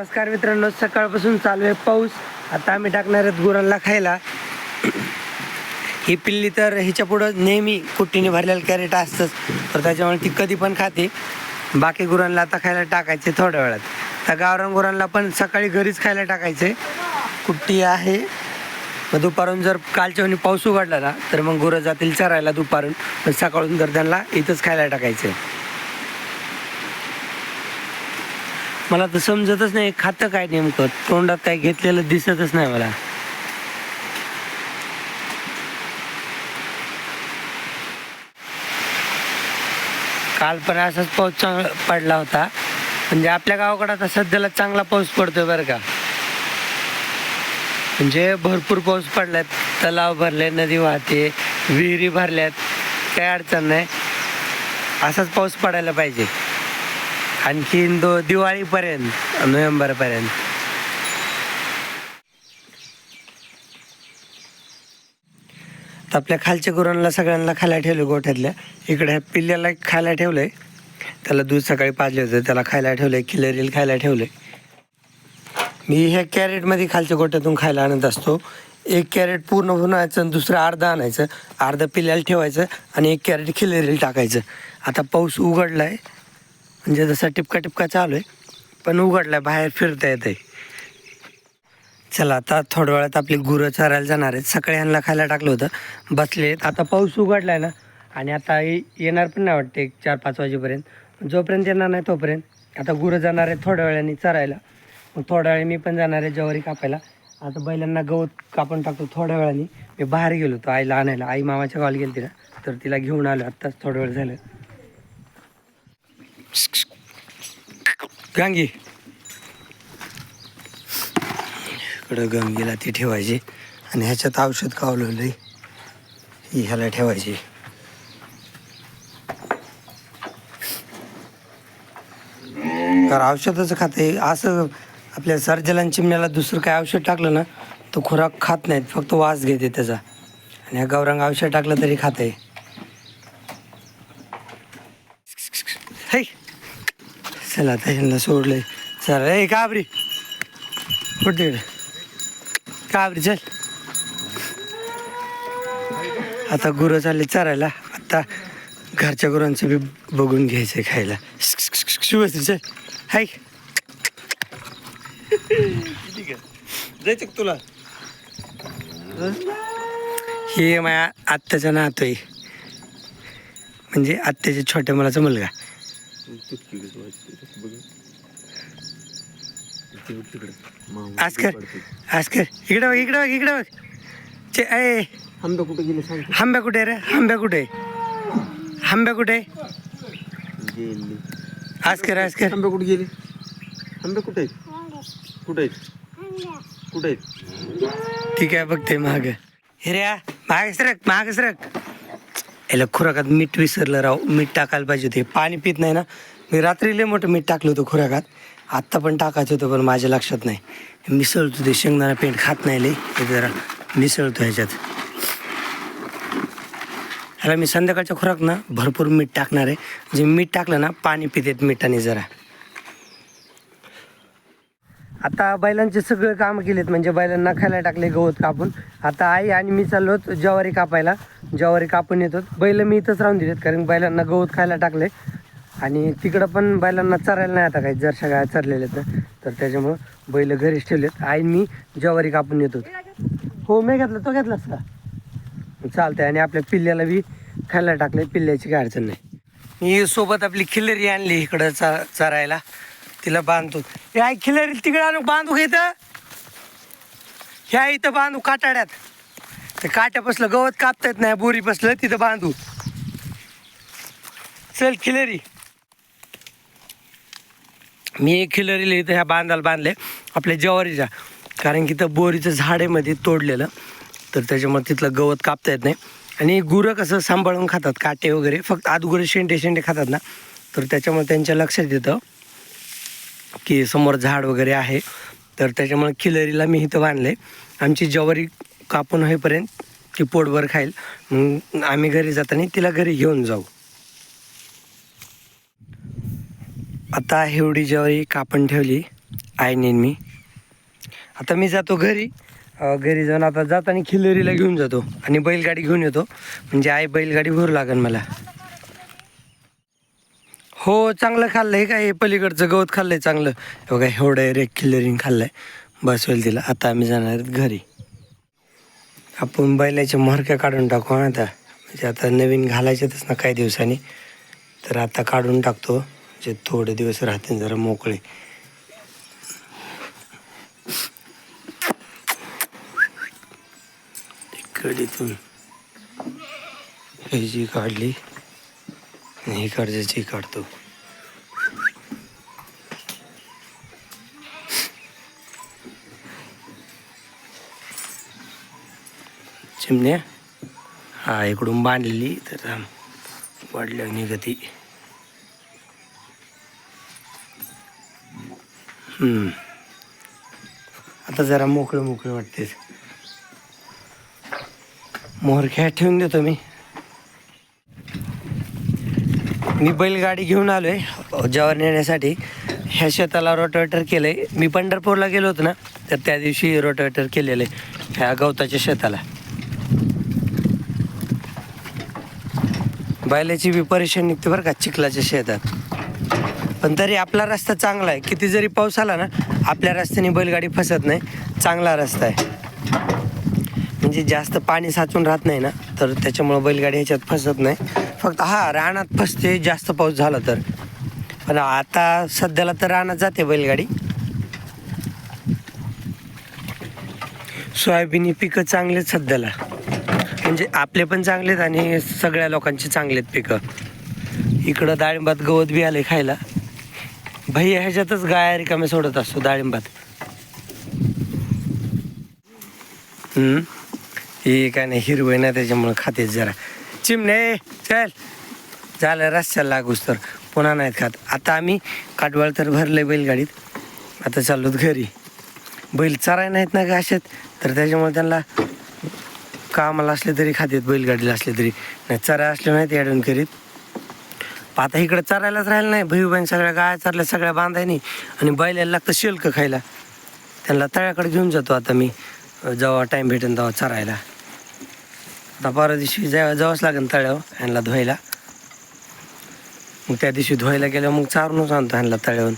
नमस्कार मित्रांनो सकाळपासून चालू आहे पाऊस. आता आम्ही टाकणार आहेत गुरांना खायला. ही पिल्ली तर हिच्या पुढं नेहमी कुट्टीने भरलेलं कॅरेट असतंच. तर त्याच्यामुळे ती कधी पण खाते. बाकी गुरांना आता खायला टाकायचे थोड्या वेळात. तर गावरान गुरांना पण सकाळी घरीच खायला टाकायचे. कुट्टी आहे. मग दुपारून जर कालच्या वेळी पाऊस उघडला ना तर मग गुरं जातील चरायला दुपारून. पण सकाळून जर त्यांना इथंच खायला टाकायचं. मला तर समजतच नाही खातं काय नेमकं? तोंडात काय घेतलेलं दिसतच नाही मला. काल पण असाच पाऊस चांगला पडला होता. म्हणजे आपल्या गावाकडे आता सध्याला चांगला पाऊस पडतोय बरं का. म्हणजे भरपूर पाऊस पडलाय. तलाव भरले नदी वाहते विहिरी भरल्यात. काही अडचण नाही. असाच पाऊस पडायला पाहिजे. आणखीन दो दिवाळीपर्यंत नोव्हेंबरपर्यंत. तर आपल्या खालच्या गुरांना सगळ्यांना खायला ठेवले गोठ्यातल्या. इकडे ह्या पिल्ल्याला एक खायला ठेवलंय. त्याला दूध सकाळी पाजले होते त्याला खायला ठेवलंय किलरील खायला ठेवलंय. मी ह्या कॅरेटमध्ये खालच्या गोठ्यातून खायला आणत असतो. एक कॅरेट पूर्ण बनवायचं आणि दुसरं अर्धं आणायचं. अर्धं पिल्याला ठेवायचं आणि एक कॅरेट खिलेरील टाकायचं. आता पाऊस उघडला आहे म्हणजे जसा टिपका टिपका चालू आहे पण उघडला आहे बाहेर फिरता येते चला आता थोड्या वेळात आपली गुरं चरायला जाणार आहेत. सकाळी यांना खायला टाकलं होतं. बसले आता पाऊस उघडला आहे ना आणि आता येणार पण नाही वाटते एक चार पाच वाजेपर्यंत. जोपर्यंत येणार नाही तोपर्यंत. आता गुरं जाणार आहेत थोड्या वेळाने चरायला. मग थोड्या वेळाने मी पण जाणार आहे ज्वारी कापायला. आता बैलांना गवत कापून टाकतो थोड्या वेळाने. मी बाहेर गेलो होतो आईला आणायला. आई मामाच्या गावाला गेली ना तर तिला घेऊन आलो. आत्ताच थोडा वेळ झालं. गांगी. इकडं गंगीला ती ठेवायची. आणि ह्याच्यात औषध कावलेलं ही ह्याला ठेवायची. कारण औषधाचं खाते असं आपल्या सर्जलान चिमण्याला दुसरं काय औषध टाकलं ना तो खुराक खात नाहीत. फक्त वास घेते त्याचा. आणि ह्या गौरंग औषध टाकलं तरी खाते है चला आता ह्यांना सोडलंय. चला ए काबरी. कुठे तिकडे काबरी चल. आता गुरं चालले चरायला. आता घरच्या गुरांचं बी बघून घ्यायचं खायला. शिवस्त्री चल. हाय. जायचं तुला? हे माझ्या आत्याचा नातोय. म्हणजे आत्याच्या छोट्या मुलाचा मुलगा. आस्कर आस्कर इकडे बघ इकडे बघ इकडे बघ. चे ए. आंबे कुठे गेले सांग. आंब्या कुठे रे? आंब्या कुठे? आंब्या कुठे? गेले. आस्कर आस्कर आंबे कुठे गेले? आंबे कुठे आहेत? कुठे आहेत? कुठे आहेत? ठीक आहे बघते महाग हिऱ्या महाग सरक महाग सरक याला खुराकात मीठ विसरलं राव मीठ टाकायला पाहिजे होते. पाणी पित नाही ना. मी रात्री लय मोठं मीठ टाकलं होतं खुराकात. आत्ता पण टाकायचं होतं पण माझ्या लक्षात नाही. मिसळतो ते शेंगदाणा पेंट खात नाही लय. जरा मिसळतो ह्याच्यात. ह्याला मी संध्याकाळच्या खुराक ना भरपूर मीठ टाकणार आहे. जे मीठ टाकलं ना पाणी पितेत मिठाने जरा. आता बैलांचे सगळे काम केलेत. म्हणजे बैलांना खायला टाकले गवत कापून. आता आई आणि मी चाललो ज्वारी कापायला. ज्वारी कापून येतो बैल मी इथंच राहून दिलेत कारण बैलांना गवत खायला टाकले. आणि तिकडं पण बैलांना चरायला नाही आता काही जरशा गाय चरलेले तर तर त्याच्यामुळं बैल घरीच ठेवलेत. आई मी ज्वारी कापून येतो हो मी घेतला तो घेतलास का? चालतंय. आणि आपल्या पिल्ल्याला बी खायला टाकले पिल्ल्याची काय अडचण नाही. मी सोबत आपली खिलरी आणली इकडं चा चरायला. तिला बांधतो हे आई खिलरी तिकडं आणू बांधू का ह्या इथं बांधू काटाड्यात ते काट्यापासलं गवत कापता येत नाही बोरी बसलं तिथं बांधू. चल खिलरी. मी एक खिलरीला इथं ह्या बांधाला बांधले आपल्या ज्वारीच्या. कारण की इथं बोरीचं झाड आहे मध्ये तोडलेलं तर त्याच्यामुळे तिथलं गवत कापता येत नाही. आणि गुरं कसं सांभाळून खातात काटे वगैरे फक्त आदगुरं शेंडे शेंडे खातात ना तर त्याच्यामुळे त्यांच्या लक्षात येतं की समोर झाड वगैरे आहे. तर त्याच्यामुळे खिलरीला मी इथं बांधले. आमची ज्वारी कापून होईपर्यंत ती पोटभर खाईल. मग आम्ही घरी जाताना तिला घरी घेऊन जाऊ. आता एवढी ज्वारी कापण ठेवली आईने मी. आता मी जातो घरी. घरी जाऊन आता जाताना खिल्लरीला घेऊन जातो आणि बैलगाडी घेऊन येतो. म्हणजे आई बैलगाडी भरू लागेल मला. हो चांगलं खाल्लं आहे काय? हे पलीकडचं गवत खाल्लंय चांगलं. हे बघा एवढं रेक खाल्लं खाल्लंय. बस होईल तिला. आता आम्ही जाणार आहेत घरी. आपण बैलाच्या मरक्या काढून टाकू आता. म्हणजे आता नवीन घालायच्यातच ना काही दिवसांनी. तर आता काढून टाकतो. म्हणजे थोडे दिवस राहतील जरा मोकळे. तुम्ही ही जी काढली आणि ही काढायची काढतो. चिमण्या हा इकडून बांधलेली. तर वाढल्या निगती आता जरा मोकळे मोकळे वाटते मोहर खेळ ठेवून देतो मी. मी बैलगाडी घेऊन आलोय जवार नेण्यासाठी. ह्या शेताला रोटावेटर केलंय. मी पंढरपूरला गेलो होतो ना तर त्या दिवशी रोटावेटर केलेलं आहे ह्या गवताच्या शेताला. बैलाची बी परेशान निघते बरं का चिखलाच्या शेतात. पण तरी आपला रस्ता चांगला आहे. किती जरी पाऊस आला ना आपल्या रस्त्याने बैलगाडी फसत नाही. चांगला रस्ता आहे. म्हणजे जास्त पाणी साचून राहत नाही ना तर त्याच्यामुळं बैलगाडी ह्याच्यात फसत नाही. फक्त हा रानात फसते जास्त पाऊस झाला तर. पण आता सध्याला तर रानात जाते बैलगाडी. सोयाबीन पिकं चांगलेच सध्याला. म्हणजे आपले पण चांगलेत आणि सगळ्या लोकांचे चांगलेत पिकं. इकडं डाळिंबात गवत बी आले खायला. भैया ह्याच्यातच गाया रिकामे सोडत असतो डाळिंबात. हे काय नाही हिरवं ना त्याच्यामुळं खातेच जरा. चिमणे चल. झालं रस्त्याला लागूच तर. पुन्हा नाहीत खात. आता आम्ही काटवाळ तर भरले बैलगाडीत. आता चाललोत घरी. बैल चराय नाहीत ना अशात. तर त्याच्यामुळे त्यांना कामाला असले तरी खातात बैलगाडीला असले तरी. नाही चरा असले नाहीत ॲडवून करीत. आता इकडं चरायलाच राहिलं नाही. भैबाईन सगळ्या गाय चरल्या सगळ्या बांधायनी. आणि बैलाला लागतं शेल्क खायला. त्यांना तळ्याकडे घेऊन जातो आता मी. जेव्हा टाईम भेटेन तेव्हा चरायला. आता परवा दिवशी जेव्हा जावंच लागेल तळ्यावर ह्यांना धुवायला. मग त्या दिवशी धुवायला गेल्यावर मग चारूनच आणतो ह्यांना तळ्यावर